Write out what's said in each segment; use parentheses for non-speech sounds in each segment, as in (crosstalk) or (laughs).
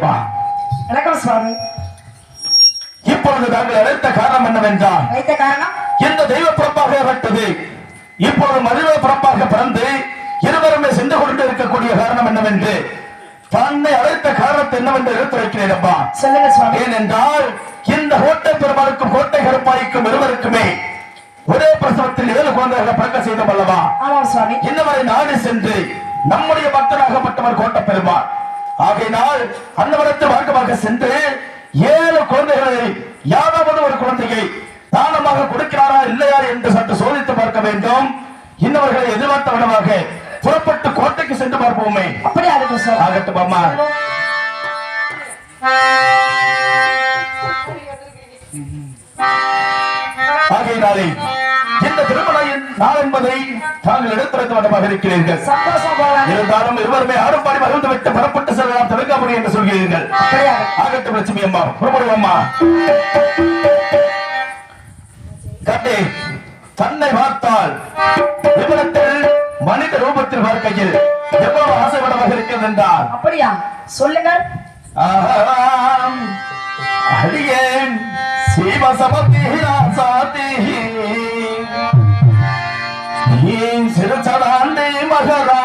அம்மா வணக்கம் சுவாமி. இப்பொழுது நாங்கள் அழைத்த காரணம் என்னவென்றால் காரணம்? இந்த தெய்வ பிறப்பாக ஏற்பட்டது. இப்பொழுது மனித பிறப்பாக பிறந்து இருவருமே சென்று கொண்டு இருக்கக்கூடிய காரணம் என்னவென்று தன்னை அழைத்த காரணத்தை என்னவென்று எடுத்துரைக்கிறேன் அப்பா. சொல்லுங்க சுவாமி. ஏனென்றால் இந்த கோட்டை பெருமாளுக்கும் கோட்டை கருப்பாய்க்கும் இருவருக்குமே ஒரே பிரசவத்தில் ஏழு குழந்தைகளை பிறக்க செய்தோம் அல்லவா இன்னவரை நாடு சென்று நம்முடைய பக்தராகப்பட்டவர் கோட்டை பெருமாள். ஆகையினால் இடத்தில் மார்க்கமாக சென்று ஏழு குழந்தைகளை யாராவது ஒரு குழந்தையை தானமாக கொடுக்கிறாரா இல்லையா என்று சற்று சோதித்து பார்க்க வேண்டும். இன்னவர்களை எதிர்பார்த்த விடமாக புறப்பட்டு கோட்டைக்கு சென்று பார்ப்போமே. அப்படி ஆகட்டும் அம்மா. ஆகையினாலே நாள் என்பதை தாங்கள் எடுத்துரைத்த வண்ணமாக இருக்கிறீர்கள். இருந்தாலும் இருவருமே ஆடும்பாடி மகிழ்ந்து விட்டு புறப்பட்டு செல்லலாம் தவிர்க்க முடியும் என்று சொல்கிறீர்கள். ஆகட்டும் லட்சுமி அம்மா. புறப்படுவோம் அம்மா. கட்டி தன்னை பார்த்தால் இவ்விடத்தில் மனித ரூபத்தில் பார்க்கையில் எவ்வளவு ஆசைப்படமாக இருக்கிறது என்றால். அப்படியா? சொல்லுங்க. அடியேன். சிவசமதி Father,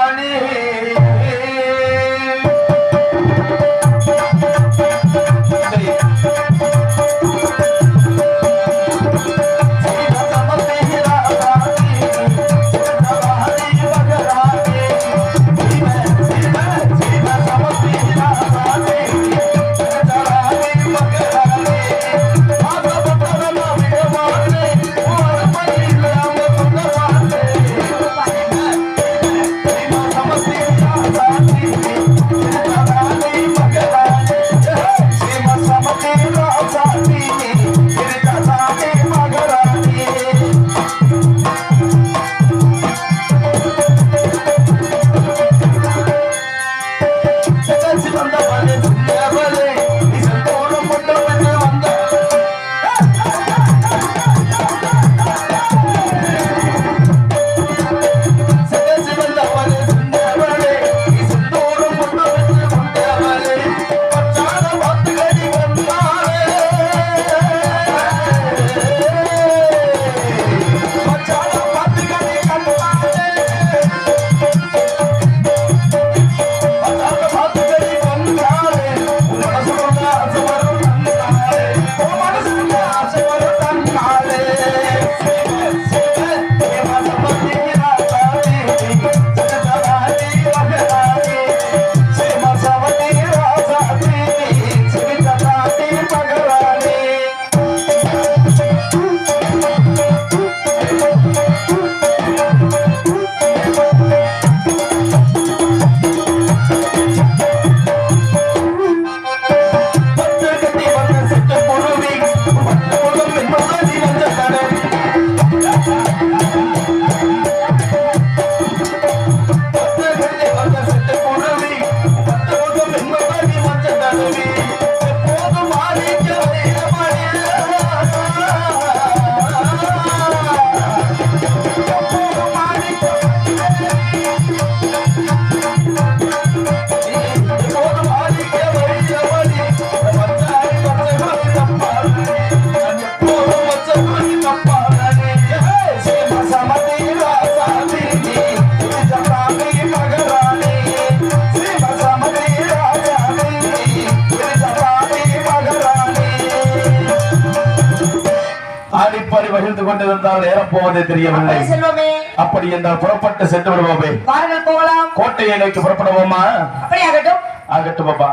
கொண்டிருந்தால் நேரம் போவதே தெரியவில்லை. அப்படி செல்வமே. அப்படி என்றால் புறப்பட்டு சென்று விடுவோமே. வாருங்கள் போகலாம். கோட்டையை நோக்கி புறப்படுவோமா? அப்படி ஆகட்டும். ஆகட்டும் பாப்பா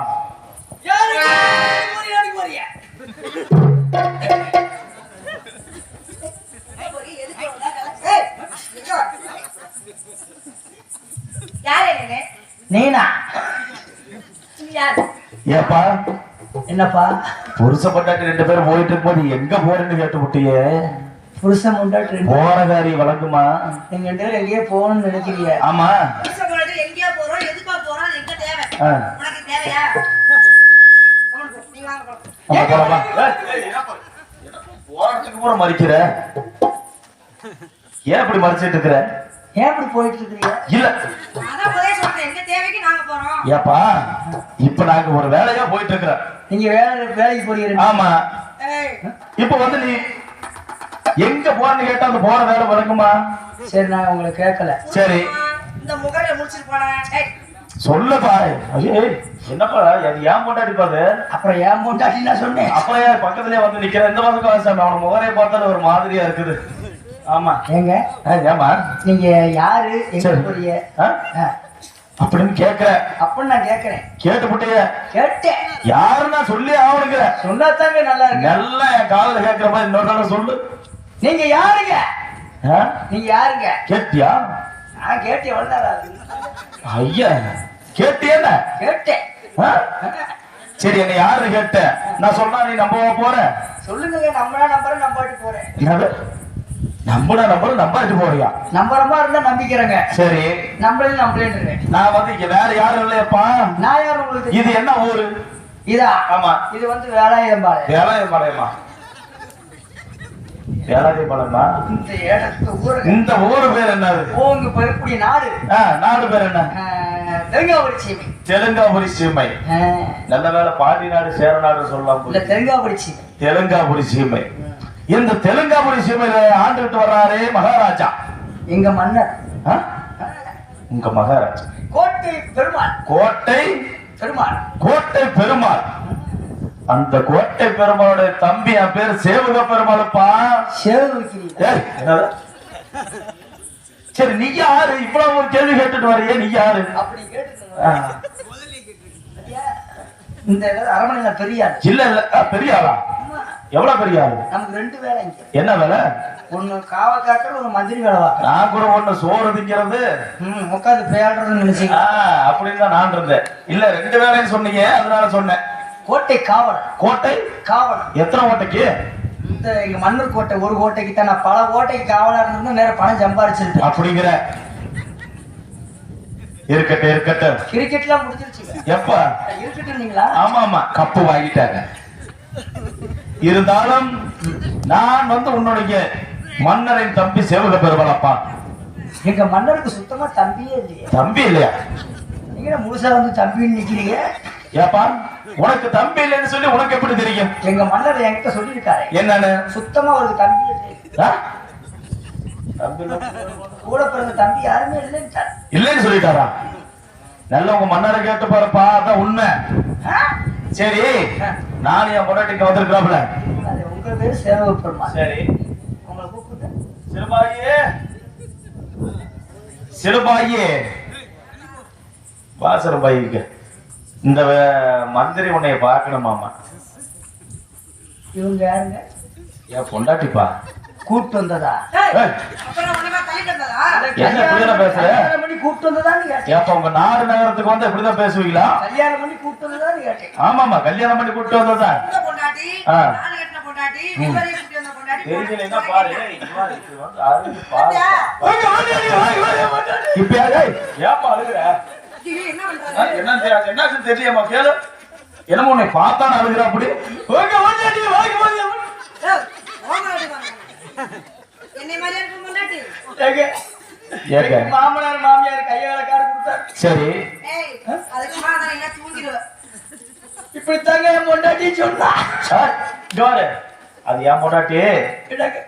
நீனு? ஏப்பா? என்னப்பா? புருஷ ரெண்டு பேரும் போயிட்டு இருக்கும்போது எங்க போறேன்னு கேட்டு விட்டியே புருஷன் முண்டாட்டு போற காரி வழங்குமா? நீங்க ரெண்டு பேரும் எங்கேயோ போகணும்னு நினைக்கிறீங்க. ஆமா. எங்கேயா போறோம், எதுக்கா போறோம், எங்க தேவை? உனக்கு தேவையா? போறதுக்கு மறிக்கிற? ஏன் இப்படி மறைச்சிட்டு இருக்கிற? ஏன் இப்படி போயிட்டு இருக்கிறீங்க? இல்ல. அதான் முதல்ல சொல்றேன், எங்க தேவைக்கு நாங்க போறோம். போனோம் ஏப்பா இப்ப நாங்க ஒரு வேலையா போயிட்டு இருக்கிறோம். நீங்க வேலை வேலைக்கு போறீங்க ஆமா. ஏய். இப்ப வந்து நீ எங்க போறன்னு கேட்டா அந்த போற வேலை வழங்குமா? சரி நான் உங்களை கேட்கல. சரி. இந்த முகரை முடிச்சிட்டு போனேன் சொல்லப்பா என்னப்பா அது ஏன் போட்டாடிப்பா அது அப்புறம் ஏன் போட்டாட்டி நான் சொன்னேன். அப்புறம் ஏன் பக்கத்துலயே வந்து நிக்கிற இந்த பக்கம் வாசாமி அவன முகரைய பார்த்தாலும் ஒரு மாதிரியா இருக்குது. ஆமா. ஏங்க? ஆ, ஏம்மா? நீங்க யாரு? எங்க சரி. போறீங்க? ஆ? ஆ, அப்படின்னு கேக்குற அப்படின்னு நான் கேட்கறேன். கேட்டுப்புட்டிய கேட்டேன். யாருன்னா சொல்லி ஆவணுங்கிற சொன்னாத்தாங்க நல்லா இருக்கு. நல்லா என் காதுல கேக்குற மாதிரி இன்னொரு தடவை சொல்லு. நீங்க யாருங்க? நீங்க யாருங்க? கேட்டியா? நான் கேட்டேன் வந்தாரா ஐயா கேட்டியல்ல கேட்டேன்? சரி என்ன யாரு கேட்ட? நான் சொன்னா நீ நம்ப போற? சொல்லுங்க நம்பரா நம்பர் நம்பாட்டி போறேன். நம்புனா நம்பரும் நம்பாட்டு போறியா? நம்புறமா இருந்தா நம்பிக்கிறேங்க. சரி. நம்பளே நம்பளேன்னு நான் வந்து இங்க வேற யாரும் இல்லையப்பா. நான் யார் உங்களுக்கு? இது என்ன ஊரு? இதா? ஆமா. இது வந்து வேலாயுதம்பாளையம் வேலாயபாளையமா வேலாயபாளையமா இந்த இடத்து இந்த ஊரு பேர் என்னது? ஓங்க பெறக்கூடிய நாடு. நாடு பேர் என்ன? தெலுங்காபுரி சீமை. தெலுங்காபுரி சீமை. நல்ல வேளை பாண்டி நாடு சேர நாடு சொல்லலாம் இல்ல தெலுங்காபுரி சீமை. தெலுங்காபுரி சீமை. இந்த தெலுங்காபுரி சீமையில ஆண்டுகிட்டு வர்றாரே மகாராஜா. எங்க மன்னர்? உங்க மகாராஜா. கோட்டை பெருமாள். கோட்டை பெருமாள். கோட்டை பெருமாள். அந்த கோட்டை பெருமாளுடைய தம்பி என் பேர் சேவக பெருமாளுப்பா? சரி நீ யாரு? இவ்வளவு ஒரு கேள்வி கேட்டுட்டு வரையே நீ யாரு? இந்த அரமனையில பெரிய இல்ல இல்ல பெரிய ஆளா? எவ்வளவு பெரிய ஆளு? நமக்கு ரெண்டு வேலை என்ன வேலை? ஒண்ணு காவ காக்கிற ஒரு மந்திரி வேலை நான் கூட ஒண்ணு சோறு திங்கிறது. ம் உட்காந்து பேடுறதுன்னு நினைச்சீங்க. அப்படின்னு தான் நான் இருந்தேன். இல்ல ரெண்டு வேலைன்னு சொன்னீங்க அதனால சொன்னேன். கோட்டை காவலர். கோட்டை? காவலர். எத்தனை கோட்டைக்கு? இந்த எங்க மன்னர் கோட்டை ஒரு கோட்டைக்கு தான். நான் பல கோட்டைக்கு காவலர் இருந்து நேரம் பணம் சம்பாரிச்சிருக்கேன் அப்படிங்கிற. இருக்கட்டும் இருக்கட்டும். கிரிக்கெட்லாம் முடிஞ்சிருச்சுங்க. எப்ப? இருக்கட்டுங்களா ஆமா ஆமா. கப்பு வாங்கிட்டாங்க. இருந்தாலும் நான் வந்து உன்னுடைய மன்னரின் தம்பி சேவக பெருமாளப்பா. எங்க மன்னருக்கு சுத்தமா தம்பியே இல்லையே. தம்பி இல்லையா? நீங்க முழுசா வந்து தம்பின்னு நிக்கிறீங்க. ஏப்பா உனக்கு தம்பி இல்லைன்னு சொல்லி உனக்கு எப்படி தெரியும்? எங்க மன்னர் என்கிட்ட சொல்லியிருக்காரு. என்னன்னு? சுத்தமா ஒரு? தம்பி. கூட பிறந்த தம்பி யாருமே இல்லைன்ட்டார். இல்லைன்னு சொல்லிட்டாரா? நல்ல உங்க மன்னரை கேட்டு பாருப்பா அதான் உண்மை. ஆ? சரி நான் என் பொண்டாட்டிக்கு வந்திருக்கிறாப்ல உங்க பேரு பெருமாள். சரி. உங்களை கூப்பிட்டு. சிறுபாயே சிறுபாயே வா சிறுபாயிக்கு இந்த மந்திரி உன்னைய பார்க்கணுமாமா இவங்க யாருங்க என் பொண்டாட்டிப்பா கூப்பிட்டு வந்ததா வந்ததா என்ன இப்படிதானே பேசுற? கூப்பிட்டு வந்ததான்னு கேட்டேன் ஏப்பா உங்க நாடு நகரத்துக்கு வந்து இப்படிதான் பேசுவீங்களா கல்யாணம் பண்ணி கூப்பிட்டு வந்ததான்னு கேட்டேன் ஆமாமா கல்யாணம் பண்ணி கூட்டு வந்ததுதான் இந்த பொண்டாட்டி ஆ. நாலு கட்டின பொண்டாட்டி விவரம் குட்டி வந்த பொண்டாட்டி தெரியலன்னா பாரு? இப்ப? ஏப்பா அழுகுற? என்னன்னு தெரியலையேம்மா, கேளு. என்னமோ உன்னை பார்த்தான்னு அழுகுற அப்படி? மாமனார் மாமியார் கையால கார் கொடுத்தாரு சரி இப்படித்தாங்க என் பொண்டாட்டி சொன்னா. சார், வாரு. அது என் பொண்டாட்டி.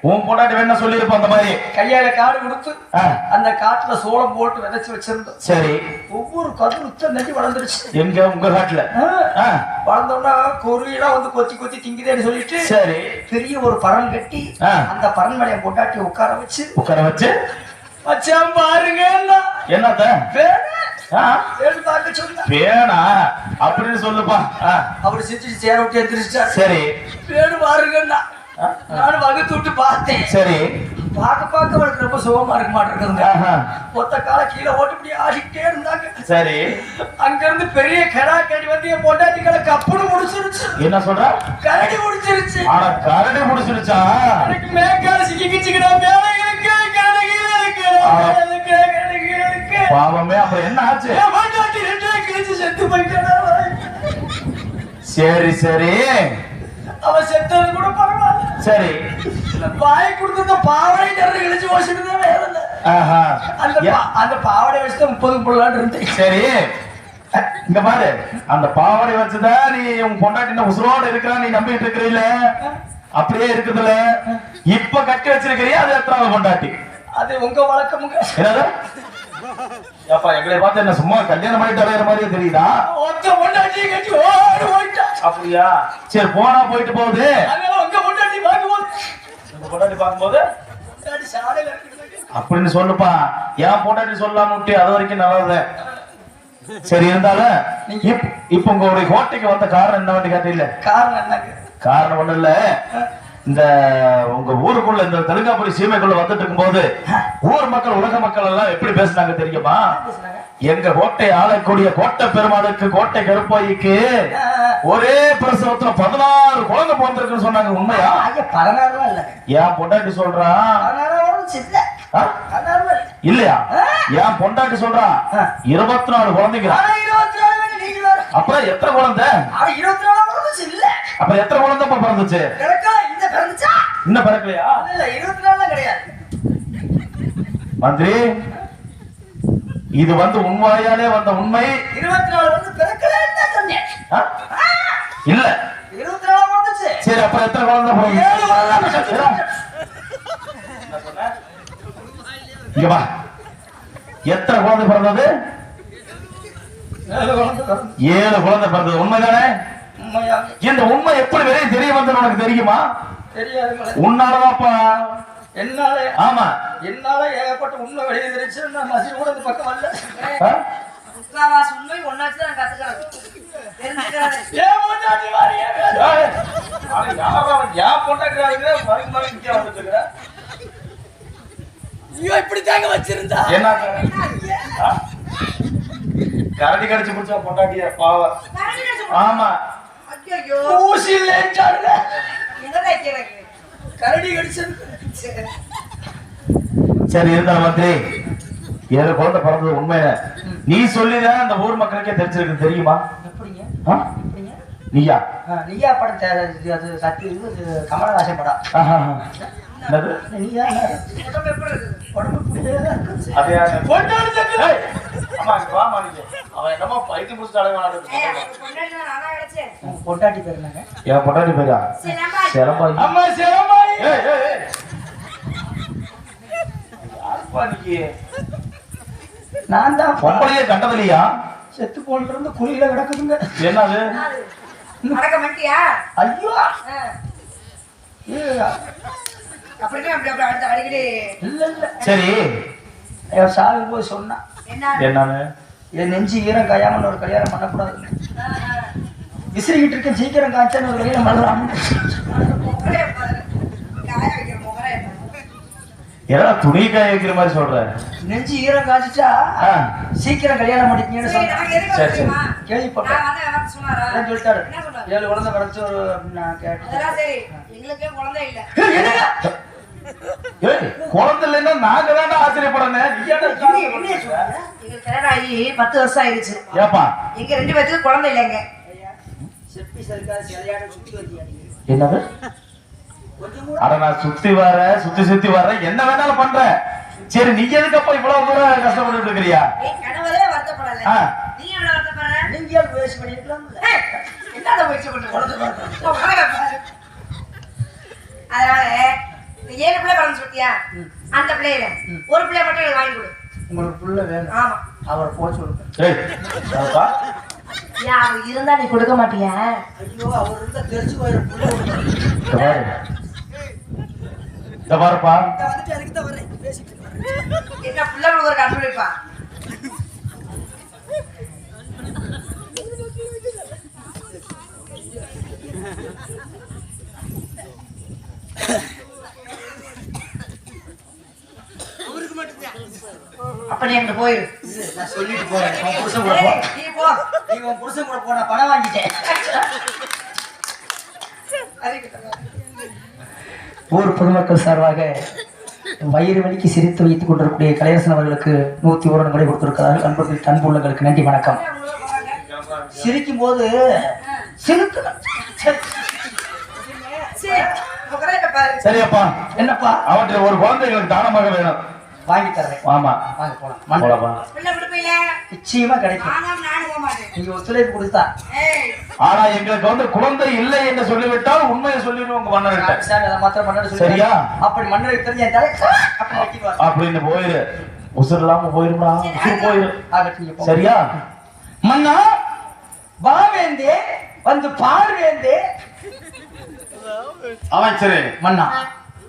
உன் பொண்டாட்டி வேணா சொல்லியிருப்ப அந்த மாதிரி. கையால காடு கொடுத்து அந்த காட்டுல சோளம் போட்டு விதைச்சு வச்சிருந்தோம். சரி. ஒவ்வொரு கதிரும் உச்சம் நெஞ்சு வளர்ந்துருச்சு. எங்க? உங்க காட்டுல. வளர்ந்தோம்னா குருவிலாம் வந்து கொத்தி கொத்தி திங்குதேன்னு சொல்லிட்டு சரி. பெரிய ஒரு பரன் கட்டி. அந்த பரன் மேலே பொண்டாட்டி உட்கார வச்சு உட்கார வச்சு. மச்சான் பாருங்க என்னத்த? ஆ, வேணு பார்க்க சொன்னா பேனா அப்படின்னு சொல்லுப்பா. அவர் சிரிச்சு சேர விட்டு எந்திரிச்சார் சரி. பாருங்கண்ணா. ஆ, நானும் வகுத்து விட்டு பார்த்தேன். சரி. பார்க்க பார்க்க அவளுக்கு ரொம்ப சுகமா இருக்க மாட்டேங்குதுங்க ஒத்த கால கீழே ஓட்டு இப்படி ஆடிக்கிட்டே இருந்தாங்க. சரி. அங்க இருந்து பெரிய கடா கடி வந்து என் பொண்டாட்டிகளை கப்புனு முடிச்சிருச்சு. என்ன சொல்ற? கரடி முடிச்சிருச்சு. ஆனா கரடி முடிச்சிருச்சா? எனக்கு இருக்கு. கடைகள் இருக்கு மேல இருக்கு கடைகள் இருக்கு. பாவமே அப்புறம் என்ன ஆச்சு? பொண்டாட்டி செத்து சரி சரி. அவ செத்தது கூட பரவாயில்ல. சரி. வாய் கொடுத்த பாவடை நிறைய கிழிச்சு வச்சுட்டு அந்த அந்த பாவடை வச்சுட்டு முப்பது புள்ளாண்டு இருந்தேன். சரி. இங்க பாரு. அந்த பாவாடை வச்சுதான் நீ உன் பொண்டாட்டின உசுரோட இருக்கிறா நீ நம்பிட்டு இருக்கிறீல்ல? அப்படியே இருக்குதுல்ல? இப்ப கட்டி வச்சிருக்கிறியா? அது எத்தனாவது பொண்டாட்டி? அது உங்க என்னது? ஏப்பா எங்களை பார்த்து என்ன சும்மா கல்யாணம் பண்ணிட்டு அலையிற மாதிரியே தெரியுதா? ஒத்த பொண்டாட்டி கட்டி ஓடி போயிட்டா. அப்படியா? சரி போனா போயிட்டு போகுது. அதனால உங்க பொண்டாட்டி பார்க்கும்போது உங்க பொண்டாட்டி பார்க்கும்போது? அப்படின்னு சொல்லுப்பா. ஏன் பொண்டாட்டி சொல்லாம விட்டு அது வரைக்கும் நல்லது சரி இருந்தாலும் இப்ப உங்களுடைய கோட்டைக்கு வந்த காரணம் என்ன வேண்டி கேட்டீங்க காரணம் என்னங்க? காரணம் ஒண்ணு இல்ல. இந்த உங்க ஊருக்குள்ள இந்த தெலுங்காபுரி சீமைக்குள்ள வந்துட்டு இருக்கும்போது ஊர் மக்கள் உலக மக்கள் எல்லாம் எப்படி பேசுனாங்க தெரியுமா? எங்க கோட்டை ஆளக்கூடிய கோட்டை பெருமாளுக்கு கோட்டை கருப்பாய்க்கு ஒரே பிரசவத்துல பதினாறு குழந்தை பிறந்திருக்குன்னு சொன்னாங்க உண்மையா? இல்லைங்க ஏன் பொண்டாட்டி சொல்றான் இல்லை இல்லையா? ஏன் பொண்டாட்டி சொல்றான் இருபத்தி நாலு குழந்தைங்க நாலு அப்புறம் எத்தனை குழந்தை? இருபத்தி நாலாவது சில்ல அப்புறம் எத்தனை குழந்தை பிறந்துச்சு? பிறந்துச்சா இன்னும் பிறக்கலையா? இல்ல இருபத்தி நாலாம் கிடையாது. மந்திரி இது வந்து உண்மையாலே வந்த உண்மை. இருபத்தி நாலு வந்து பிறக்கலன்னு தான் சொன்னேன். ஆ? இல்ல. இருபத்தி நாலாம் வந்துச்சு. சரி அப்புறம் எத்தனை குழந்தை இங்க வா. எத்தனை குழந்தை பிறந்தது? ஏழு குழந்தை பிறந்தது. உண்மைதானே? இந்த உண்மை எப்படி வெளியே தெரிய வந்தது உனக்கு தெரியுமா? தெரியாது உன்னாலதான்ப்பா. என்னால ஆமா. என்னால ஏகப்பட்ட உண்மை வெளியே தெரிச்சு நான் மசில் கூட இந்த பக்கம் வரல? முக்காவாசி உண்மை ஒன்னாச்சு தான் ஆ? கரடி கடிச்சு பிடிச்சா பொண்டாட்டிய பாவம். ஆமா. ஐயோ ஊசி கேட்க கரடி கடிச்சது. சரி இருந்தா மந்திரி ஏழு குழந்தை பிறந்தது உண்மை நீ சொல்லிதான் அந்த ஊர் மக்களுக்கே தெரிஞ்சிருக்கு தெரியுமா? நீயா? நீயா படம் சக்தி கமலஹாசன் படம். ஆஹா. என்னது? நீயா உடம்பு எப்படி இருக்குது உடம்பு இப்படியே தான் இருக்கு. அது யாரு? பொண்டாட்டி தக்கு. ஏய், அம்மா, இங்க வாம்மா நீங்க. அவன் என்னமோ பைத்தியம் பிடிச்சிட்டு அலைவான் ஏய், எனக்கு பொண்டாட்டி தான் நானா கிடைச்சேன். உங்க பொண்டாட்டி பேர் என்னங்க என் போயா சிலம்பா. சிலம்பாயி அம்மா? நான் தான் பொம்பளையே கண்டதில்லையா செத்து போன்ட்டு இருந்து குழியில கிடக்குதுங்க என்னது ஐயோ சரி. சாகும் போய் சொன்னான் என்ன என்னன்னு என் நெஞ்சு ஈரம் காயாமல் ஒரு கல்யாணம் ஆ. விசிறிக்கிட்டு இருக்கேன் சீக்கிரம் காய்ச்சல் ஒரு கல்யாணம் பண்ணலாம் முகரைய பாரு. காய வைக்கிற முகரைய பாரு. ஏன்னா துணி காய வைக்கிற மாதிரி சொல்ற? நெஞ்சு ஈரம் காய்ச்சிச்சா? ஆ. சீக்கிரம் கல்யாணம் பண்ணிக்கீங்கன்னு? கேள்விப்பட்டேன். சொல்லிட்டாரு? ஏழு குழந்தை கிடைச்சு ஒரு நான் கேட்டேன். அதெல்லாம் சரி. எங்களுக்கே குழந்தை இல்லைன்னா நாங்க தானே ஆச்சரியப்படணும் பத்து வருஷம் ஆயிடுச்சு ஏப்பா? எங்க ரெண்டு பேத்துக்கு குழந்தை இல்லைங்க. என்னது? அட நான் சுத்தி வர சுத்தி சுத்தி வர என்ன வேணாலும் பண்ற. சரி நீ எதுக்கப்பா இவ்வளவு தூரம் கஷ்டப்பட்டு இருக்கிறியா. அதனால ஏழு பிள்ளை பிறந்து சொல்லியா அந்த பிள்ளையில ஒரு பிள்ளை மட்டும் எனக்கு வாங்கி கொடு. உங்களுக்கு புள்ள வேணும். ஆமா. அவர் ஏன் அவர் இருந்தா நீ கொடுக்க மாட்டியா? ஐயோ அவர் இருந்தா புள்ள கொடுத்தாரு. இந்த பாரு. இந்த பாருப்பா. என்ன பிள்ளைங்களுக்கு ஒரு கண்டுபிடிப்பா அப்ப நீ அங்க போயிரு. நான் சொல்லிட்டு போறேன். உன் புருஷன் கூட போ. நீ போ. நீ உன் புருஷன் கூட போ நான் பணம் வாங்கிட்டேன். ஊர் பொதுமக்கள் சார்பாக வயிறு வலிக்கு சிரித்து வைத்துக் கொண்டிருக்கக்கூடிய கலையரசன் அவர்களுக்கு நூத்தி ஒரு முறை கொடுத்திருக்கிறார்கள். அன்பர்கள் அன்புள்ளங்களுக்கு நன்றி வணக்கம். சிரிக்கும் போது சிரித்து சரியப்பா. என்னப்பா? அவற்றை ஒரு குழந்தை எங்களுக்கு தானமாக வேணும். வாங்கி தர்றேன் ஆமா. வாங்க போலாம். மன்னர் போலாமா நிச்சயமா கிடைக்கும். நீங்க ஒத்துழைப்பு கொடுத்தா. ஆனா எங்களுக்கு வந்து குழந்தை இல்லை என்று சொல்லிவிட்டால் உண்மையை சொல்லிடுவோம் உங்க மன்னர்கிட்ட. சாமி, அதை மாத்திரம் மன்னர் சரியா? அப்படி மன்னருக்கு தெரிஞ்ச தலை அப்படின்னு போயிரு. உசுர் இல்லாம போயிருமா உசுர் போயிரு. சரியா? மன்னா வா வேந்தே வந்து பார் வேந்தே. அமைச்சரே மன்னா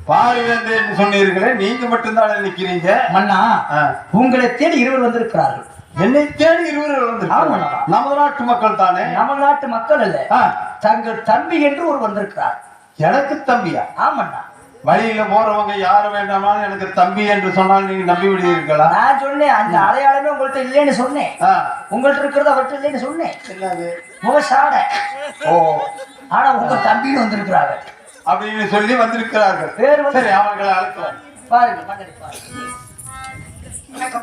பாரிவேந்தே என்று சொன்னீர்களே நீங்க மட்டும்தான் நிக்கிறீங்க? மன்னா. உங்களை தேடி இருவர் வந்திருக்கிறார்கள். என்னை தேடி இருவர் வந்து ஆமாண்ணா. நமது நாட்டு மக்கள் தானே? நம்ம நாட்டு மக்கள் அல்ல. ஆ, தங்கள் தம்பி என்று ஒரு வந்திருக்கிறார். எனக்கு தம்பியா? ஆமண்ணா. வழியில போறவங்க யாரு வேண்டாமாலும் எனக்கு தம்பி என்று சொன்னால் நீங்க நம்பி விடுவீர்களா? நான் சொன்னேன் அந்த அடையாளமே உங்கள்ட்ட இல்லைன்னு சொன்னேன். உங்கள்ட்ட இருக்கிறது அவர்கிட்ட இல்லைன்னு சொன்னேன். முகசாட. ஓ. ஆனா உங்க தம்பின்னு வந்திருக்கிறாங்க அப்படின்னு சொல்லி வந்திருக்கிறார்கள். வந்து- சரி அவர்களை அழைக்கலாம். பாருங்க மன்னரை பாருங்க.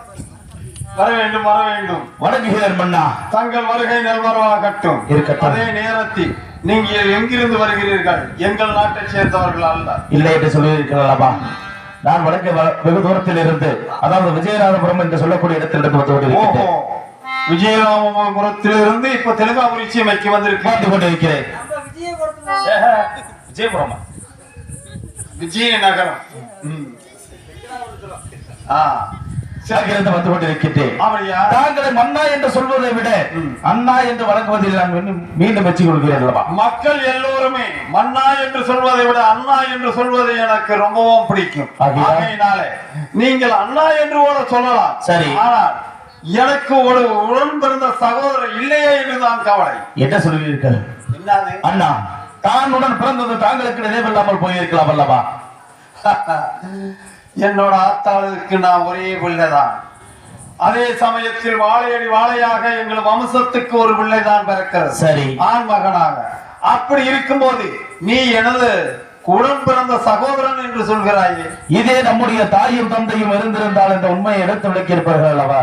வர வேண்டும் வர வேண்டும். வணங்குகிறேன் மன்னா. தங்கள் வருகை நல்வரவாகட்டும். இருக்கட்டும். அதே நேரத்தில் நீங்கள் எங்கிருந்து வருகிறீர்கள்? எங்கள் நாட்டைச் சேர்ந்தவர்கள் அல்ல. இல்லை என்று சொல்லியிருக்கிறல்லவா நான் வடக்கு வ- வெகு தூரத்தில் இருந்து அதாவது விஜயநாதபுரம் என்று சொல்லக்கூடிய இடத்திலிருந்து வந்து விஜயராமபுரத்திலிருந்து இப்ப தெலுங்காபுரி சீமைக்கு வந்திருக்கு பார்த்து கொண்டிருக்கிறேன். ஏஹே, விஜயபுரமா? விஜயநகரம். ஆ. சரி அங்கிருந்து வந்து கொண்டிருக்கிறேன் அப்படியா? தாங்களை மன்னா என்று சொல்வதை விட அண்ணா என்று வழங்குவதில் நான் மீண்டும் வச்சுக் கொள்கிறேன் மக்கள் எல்லோருமே மன்னா என்று சொல்வதை விட அண்ணா என்று சொல்வது எனக்கு ரொம்பவும் பிடிக்கும். ஆகையா? ஆகையினாலே நீங்கள் அண்ணா என்று கூட சொல்லலாம். சரி. ஆனால் எனக்கு ஒரு உடன் பிறந்த சகோதரர் இல்லையே என்றுதான் கவலை. என்ன சொல்கிறீர்கள்? அண்ணா. தானுடன் பிறந்தது தாங்களுக்கு நினைவில்லாமல் போயிருக்கலாம் அல்லவா (laughs) என்னோட ஆத்தாளுக்கு நான் ஒரே பிள்ளைதான். அதே சமயத்தில் வாழையடி வாழையாக எங்கள் வம்சத்துக்கு ஒரு பிள்ளைதான் பிறக்கிறது. சரி. ஆண் மகனாக. அப்படி இருக்கும்போது நீ எனது உடன் பிறந்த சகோதரன் என்று சொல்கிறாயே. இதே நம்முடைய தாயும் தந்தையும் இருந்திருந்தால் இந்த உண்மையை எடுத்து விளக்கியிருப்பார்கள் அல்லவா?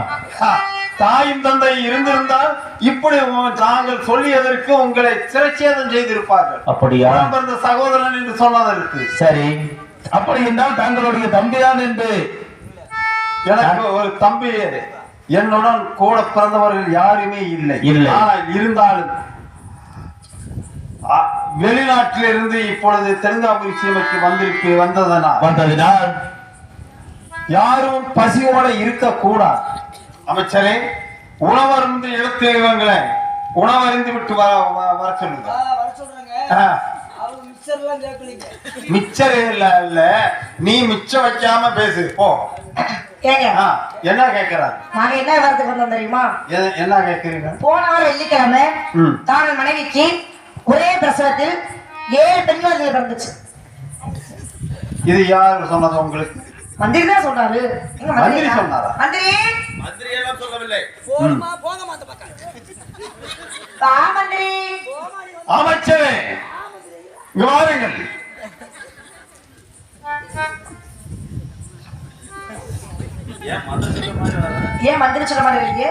தாயும் தந்தை இருந்திருந்தால் இப்படி நாங்கள் சொல்லியதற்கு உங்களை சிறைச்சேதம் செய்திருப்பார்கள். அப்படியா? பிறந்த சகோதரன் என்று சொன்னதற்கு. சரி. அப்படி என்றால் தங்களுடைய தம்பிதான் என்று. எனக்கு ஒரு தம்பி என்னுடன் கூட பிறந்தவர்கள் யாருமே இல்லை. இல்லை. ஆனால் இருந்தாலும் வெளிநாட்டிலிருந்து இப்பொழுது தெலுங்காபுரி சீமைக்கு வந்திருக்கு வந்ததனால் வந்ததினால் யாரும் பசியோட இருக்கக்கூடாது. அமைச்சரே உணவருந்து இடத்தில் இவங்களை உணவருந்து விட்டு வர வ- வர சொல்லுங்க. மிச்சரே இல்ல இல்ல. நீ மிச்சம் வைக்காம பேசு. போ. என்ன கேக்குறாரு நாங்க என்ன வரத்துக்கு வந்தோம் தெரியுமா? என்ன கேக்குறீங்க போன வாரம் வெள்ளிக்கிழமை. தான் மனைவிக்கு ஒரே பிரசவத்தில் ஏழு பெண் குழந்தைகள் பிறந்துச்சு. இது யார் சொன்னது உங்களுக்கு? மந்திரி தான் சொன்னாரு எங்க மந்திரி? சொன்னாரா? மந்திரி! ம். வா மந்திரி! அமைச்சரே இங்க வாருங்கள். ஏன் மந்திரி சொல்ல மாட்டேங்கிறீங்க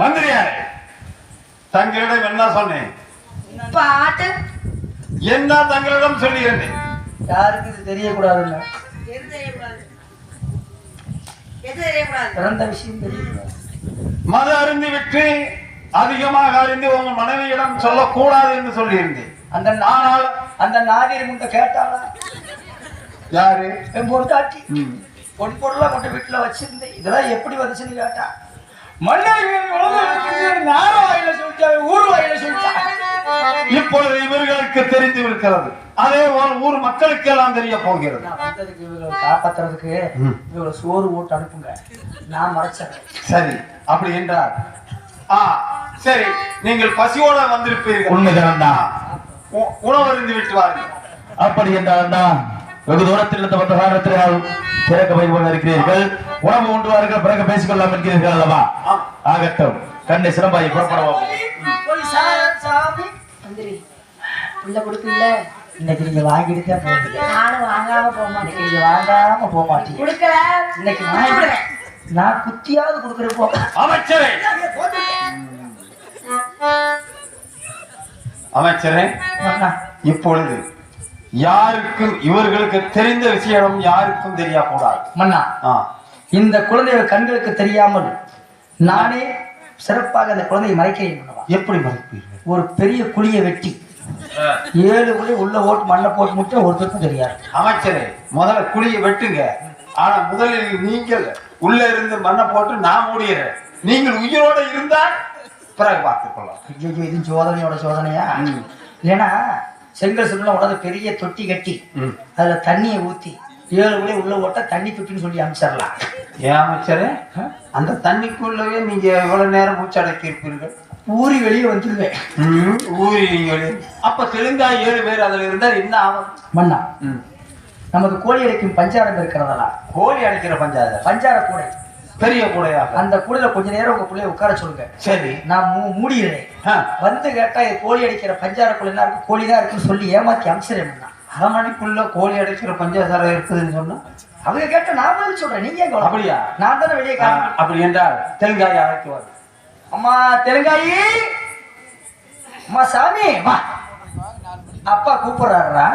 மந்திரியாரே தங்களிடம் என்ன சொன்னேன்? பாட்டு. என்ன தங்களிடம் சொல்லியிருந்தேன்? யாருக்கு இது தெரியக்கூடாது? எது தெரியக்கூடாது? பிறந்த விஷயம் தெரியக்கூடாது. மது அருந்தி விட்டு அதிகமாக அறிந்து உங்க மனைவியிடம் சொல்லக்கூடாது என்று சொல்லியிருந்தேன். அந்த நானால் அந்த நாகரி முண்டை கேட்டாளா? யாரு? என் பொண்டாட்டி. ம். பொன் பொருளா கொண்டு வீட்டுல வச்சிருந்தேன். இதெல்லாம் எப்படி வந்துச்சுன்னு கேட்டா மன்னர் நார வாயில சொல்லிட்டாரு ஊர் வாயில சொல்லிட்டாரு இப்பொழுது இவர்களுக்கு தெரிந்து இருக்கிறது அதே போல் ஊர் மக்களுக்கு எல்லாம் தெரிய போகிறது காப்பாத்துறதுக்கு. இவங்களை சோறு போட்டு அனுப்புங்க. நான் மறைச்சிடுறேன் சரி அப்படி என்றார். ஆ சரி நீங்கள் பசியோட வந்திருப்பீர்கள். உண்மைதானண்ணா உ- உணவருந்து விட்டு வாருங்கள். அப்படி என்றால் வெகு தூரத்தில் இருந்து வந்த காரணத்தினால் திறக்க போய் கொண்டு இருக்கிறீர்கள். உணவு உண்டுவார்கள் பிறகு பேசிக்கொள்ளலாம் என்கிறீர்கள் அல்லவா. ஆகட்டும். கண்ணை சிறப்பாய் புறப்படுவோம் உள்ள கொடுப்பீல்ல? இன்னைக்கு நீங்க வாங்கிட்டு தான் போவீங்க. நானும் வாங்காம போக மாட்டேன். இன்னைக்கு நீங்க வாங்காம போக மாட்டீங்க. கொடுக்கல. இன்னைக்கு நான் நான் விடுவேன். நான் குத்தியாவது கொடுக்குறப்போ. அமைச்சரே! அமைச்சரே இப்பொழுது யாருக்கும் இவர்களுக்கு தெரிந்த விஷயம் யாருக்கும் தெரியக்கூடாது மன்னா ஆ. இந்த குழந்தைகள் கண்களுக்கு தெரியாமல் நானே சிறப்பாக அந்த குழந்தையை மறைக்கிறேன். எப்படி மறுப்பீர்கள்? ஒரு பெரிய குழியை வெட்டி ஏழு குழி உள்ள ஓட்டு மண்ணை போட்டு முட்டை ஒருத்தருக்கும் தெரியாது. அமைச்சரே முதல்ல குழியை வெட்டுங்க. ஆனா முதலில் நீங்கள் உள்ள இருந்து மண்ணை போட்டு நான் மூடிடுறேன். நீங்கள் உயிரோட இருந்தா பிறகு பார்த்துக் கொள்ளலாம். ஐயோ இது சோதனையோட சோதனையா? இல்லைன்னா செங்கல் சுருள உடனே பெரிய தொட்டி கட்டி. அதுல தண்ணியை ஊத்தி ஏழு குழி உள்ள ஓட்ட தண்ணி தொட்டின்னு சொல்லி அனுப்பிச்சிடலாம். ஏன் அமைச்சரே? அந்த தண்ணிக்குள்ளவே நீங்க எவ்வளவு நேரம் மூச்சடக்கி இருப்பீர்கள் ஊறி வெளியே வந்துருவேன். ஊறி வெளியே- அப்ப தெலுங்கா ஏழு பேர் அதுல இருந்தா என்ன ஆகும்? மன்னா. நமது கோழி அடைக்கும் பஞ்சாரம் இருக்கிறதா கோழி அடைக்கிற பஞ்சாயத்து. பஞ்சார கூடை. பெரிய கூடையாக அந்த கூடையில கொஞ்ச நேரம் உங்க பிள்ளைய உட்கார சொல்லுங்க. சரி. நான் மூடிடுறேன். வந்து கேட்டா கோழி அடிக்கிற பஞ்சார கூடை என்ன இருக்கு? கோழி தான் இருக்குன்னு சொல்லி ஏமாத்தி அமிச்சிடேன் மன்னா. அரை மணிக்குள்ள கோழி அடைக்கிற பஞ்சாயத்தாரம் இருக்குதுன்னு சொன்னா அவங்க கேட்ட நான் பதில் சொல்றேன். நீங்க? அப்படியா? நான் தானே வெளியே காரணம் அப்படி என்றால் தெலுங்காயை அழைக்குவார் அம்மா தெலுங்காயி! அம்மா சாமி வா. அப்பா கூப்பிடுறாருடா.